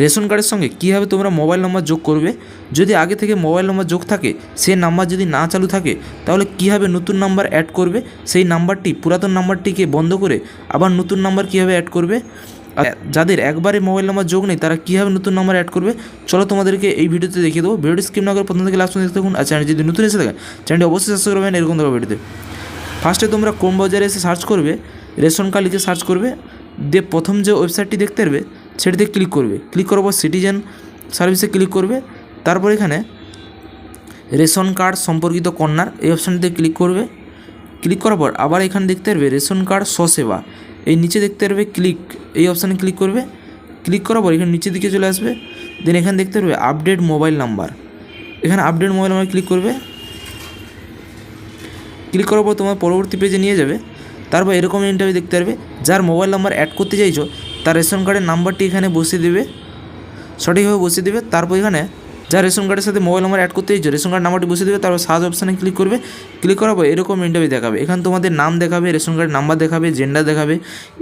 Ration কার্ডের সঙ্গে কীভাবে তোমরা মোবাইল নম্বর যোগ করবে? যদি আগে থেকে মোবাইল নম্বর যোগ থাকে, সেই নাম্বার যদি না চালু থাকে, তাহলে কীভাবে নতুন নাম্বার অ্যাড করবে? সেই নাম্বারটি, পুরাতন নাম্বারটিকে বন্ধ করে আবার নতুন নাম্বার কীভাবে অ্যাড করবে? যাদের একবারে মোবাইল নাম্বার যোগ নেই, তারা কীভাবে নতুন নাম্বার অ্যাড করবে? চলো তোমাদেরকে এই ভিডিওতে দেখিয়ে দেবো। ভিডিওটি স্কিপ না করে প্রথম থেকে লাস্ট দেখতে থাকুন। আর চ্যানেল যদি নতুন এসে থাকে চ্যানেলটি অবশ্যই সাবস্ক্রাইব করবেন। এরকম ধরো ভিডিওতে। ফার্স্টে তোমরা কোন বাজারে এসে সার্চ করবে। রেশন কার্ড লিখে সার্চ করবে। দিয়ে প্রথম যে ওয়েবসাইটটি দেখতে পারবে সেটিতে ক্লিক করবে। ক্লিক করার পর সিটিজেন সার্ভিসে ক্লিক করবে। তারপর এখানে রেশন কার্ড সম্পর্কিত কর্নার এই অপশানটিতে ক্লিক করবে। ক্লিক করার পর আবার এখানে দেখতে পারবে রেশন কার্ড স্বসেবা। এই নিচে দেখতে পারবে ক্লিক এই অপশানে ক্লিক করবে। ক্লিক করার পর এখানে নিচের দিকে চলে আসবে। দেন এখানে দেখতে পারবে আপডেট মোবাইল নাম্বার এখানে আপডেট মোবাইল নাম্বার ক্লিক করবে। ক্লিক করার পর তোমার পরবর্তী পেজে নিয়ে যাবে। তারপর এরকম ইন্টারভিউ দেখতে পারবে। যার মোবাইল নাম্বার অ্যাড করতে চাইছো তার রেশন কার্ডের নাম্বারটি এখানে বসিয়ে দেবে। সঠিকভাবে বসিয়ে দেবে। তারপর এখানে যা রেশন কার্ডের সাথে মোবাইল নাম্বার অ্যাড করতে চাইছো, রেশন কার্ড নাম্বারটি বসিয়ে দেবে। তারপর সার্চ অপশানে ক্লিক করবে। ক্লিক করার পর এরকম ইন্টারভিউ দেখাবে। এখানে তোমাদের নাম দেখাবে, রেশন কার্ডের নাম্বার দেখাবে জেন্ডার দেখাবে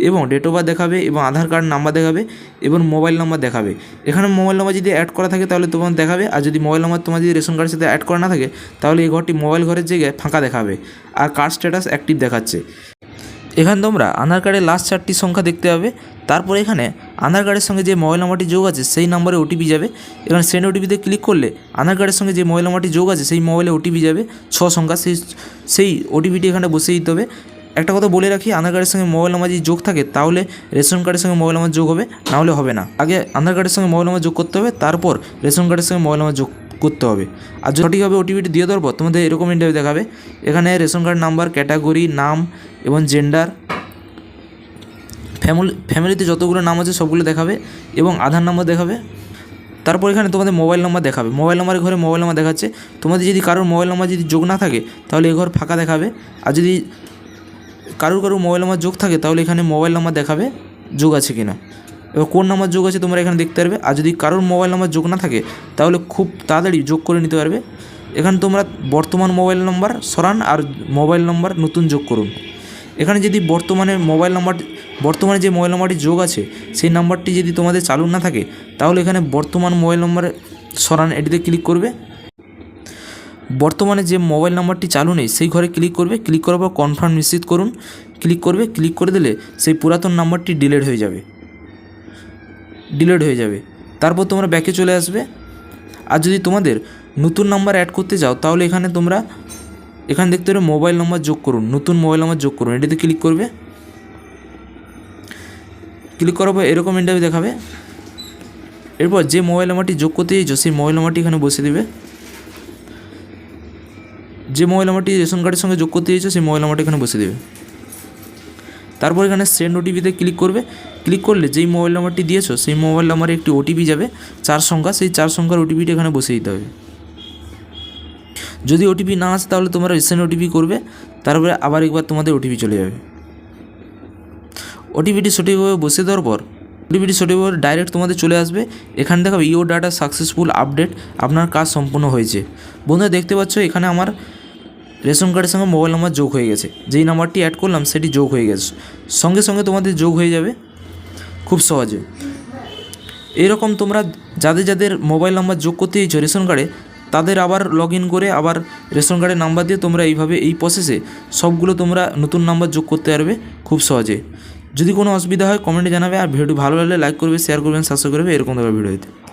এবং ডেট অফ বার্থ দেখাবে এবং আধার কার্ড নাম্বার দেখাবে এবং মোবাইল নাম্বার দেখাবে। এখানে মোবাইল নাম্বার যদি অ্যাড করা থাকে তাহলে তোমার দেখাবে। আর যদি মোবাইল নাম্বার তোমার যদি রেশন কার্ডের সাথে অ্যাড করা না থাকে, তাহলে এই ঘরটি মোবাইল ঘরের জায়গায় ফাঁকা দেখাবে। আর কার্ড স্ট্যাটাস অ্যাক্টিভ দেখাচ্ছে। এখানে তোমরা আধার কার্ডের লাস্ট চারটি সংখ্যা দেখতে পাবে। তারপর এখানে আধার কার্ডের সঙ্গে যে মোবাইল নাম্বারটি যোগ আছে, সেই নাম্বারে ওটিপি যাবে। এখানে সেন্ড ওটিপিতে ক্লিক করলে আধার কার্ডের সঙ্গে যে মোবাইল নাম্বারটি যোগ আছে, সেই মোবাইলে ওটিপি যাবে। ছ সংখ্যা, সেই সেই ওটিপিটি এখানে বসিয়ে দিতে হবে। একটা কথা বলে রাখি আধার কার্ডের সঙ্গে মোবাইল নাম্বার যদি যোগ থাকে, তাহলে রেশন কার্ডের সঙ্গে মোবাইল নাম্বার যোগ হবে, নাহলে হবে না। আগে আধার কার্ডের সঙ্গে মোবাইল নাম্বার যোগ করতে হবে, তারপর রেশন কার্ডের সঙ্গে মোবাইল নাম্বার যোগ করতে হবে। আর সঠিকভাবে ওটিপিটি দিয়ে দেওয়ার পর, তোমাদের এরকম ইন্টারভিউ দেখাবে। এখানে রেশন কার্ড নাম্বার ক্যাটাগরি নাম এবং জেন্ডার ফ্যামিলি, ফ্যামিলিতে যতগুলো নাম আছে সবগুলো দেখাবে এবং আধার নাম্বার দেখাবে। তারপর এখানে তোমাদের মোবাইল নাম্বার দেখাবে। মোবাইল নাম্বারের ঘরে মোবাইল নাম্বার দেখাচ্ছে। তোমাদের যদি কারোর মোবাইল নাম্বার যদি যোগ না থাকে, তাহলে এই ঘর ফাঁকা দেখাবে। আর যদি কারোর কারোর মোবাইল নাম্বার যোগ থাকে, তাহলে এখানে মোবাইল নাম্বার দেখাবে যোগ আছে কি না এবার কোন নাম্বার যোগ আছে তোমরা এখানে দেখতে পারবে। আর যদি কারোর মোবাইল নাম্বার যোগ না থাকে, তাহলে খুব তাড়াতাড়ি যোগ করে নিতে পারবে। এখানে তোমরা বর্তমান মোবাইল নাম্বার সরান আর মোবাইল নাম্বার নতুন যোগ করুন। এখানে যদি বর্তমানে মোবাইল নাম্বার বর্তমানে যে মোবাইল নাম্বারটি যোগ আছে, সেই নাম্বারটি যদি তোমাদের চালু না থাকে, তাহলে এখানে বর্তমান মোবাইল নাম্বারে সরান, এটিতে ক্লিক করবে। বর্তমানে যে মোবাইল নাম্বারটি চালু নেই, সেই ঘরে ক্লিক করবে। ক্লিক করার পর কনফার্ম নিশ্চিত করুন। ক্লিক করবে, ক্লিক করে দিলে সেই পুরাতন নাম্বারটি ডিলেট হয়ে যাবে। ডিলেট হয়ে যাবে। তারপর তোমরা ব্যাকে চলে আসবে। আর যদি তোমাদের নতুন নাম্বার অ্যাড করতে চাও তাহলে এখানে তোমরা, এখানে দেখতে পাবে মোবাইল নাম্বার যোগ করুন, নতুন মোবাইল নাম্বার যোগ করুন, এটিতে ক্লিক করবে। ক্লিক করার পর এরকম ইন্টারভিউ দেখাবে। এরপর যে মোবাইল নাম্বারটি যোগ করতে চাইছো, সেই মোবাইল নাম্বারটি এখানে বসে দেবে। যে মোবাইল নাম্বারটি রেশন কার্ডের সঙ্গে যোগ করতে চাইছো, সেই মোবাইল নাম্বারটি এখানে বসে দেবে। তারপর এখানে সেন্ড ওটিপিতে ক্লিক করবে। ক্লিক করলে যেই মোবাইল নাম্বারটি দিয়েছ, সেই মোবাইল নাম্বারে একটি ওটিপি যাবে। চার সংখ্যা, সেই চার সংখ্যার ওটিপিটি এখানে বসে দিতে হবে। যদি ওটিপি না আসে, তাহলে তোমরা রিসেন্ট ওটিপি করবে। তারপরে আবার একবার তোমাদের ওটিপি চলে যাবে। ওটিপিটি সঠিকভাবে বসিয়ে দেওয়ার পর ওটিপিটি সঠিকভাবে ডাইরেক্ট তোমাদের চলে আসবে। এখানে দেখাবে ইও ডাটা সাকসেসফুল আপডেট আপনার কাজ সম্পূর্ণ হয়েছে। বন্ধুরা, দেখতে পাচ্ছ, এখানে আমার রেশন কার্ডের সঙ্গে মোবাইল নাম্বার যোগ হয়ে গেছে। যেই নাম্বারটি অ্যাড করলাম, সেটি যোগ হয়ে গেছে। সঙ্গে সঙ্গে তোমাদের যোগ হয়ে যাবে খুব সহজে। এরকম তোমরা যাদের যাদের মোবাইল নাম্বার যোগ করতে চাইছো রেশন কার্ডে, তাদের আবার লগ ইন করে আবার রেশন কার্ডের নাম্বার দিয়ে তোমরা এইভাবে এই প্রসেসে সবগুলো তোমরা নতুন নাম্বার যোগ করতে পারবে খুব সহজে। যদি কোনো অসুবিধা হয় কমেন্টে জানাবে। আর ভিডিওটি ভালো লাগলে লাইক করবে শেয়ার করবেন সাবস্ক্রাইব করবে, এরকম ধরনের ভিডিও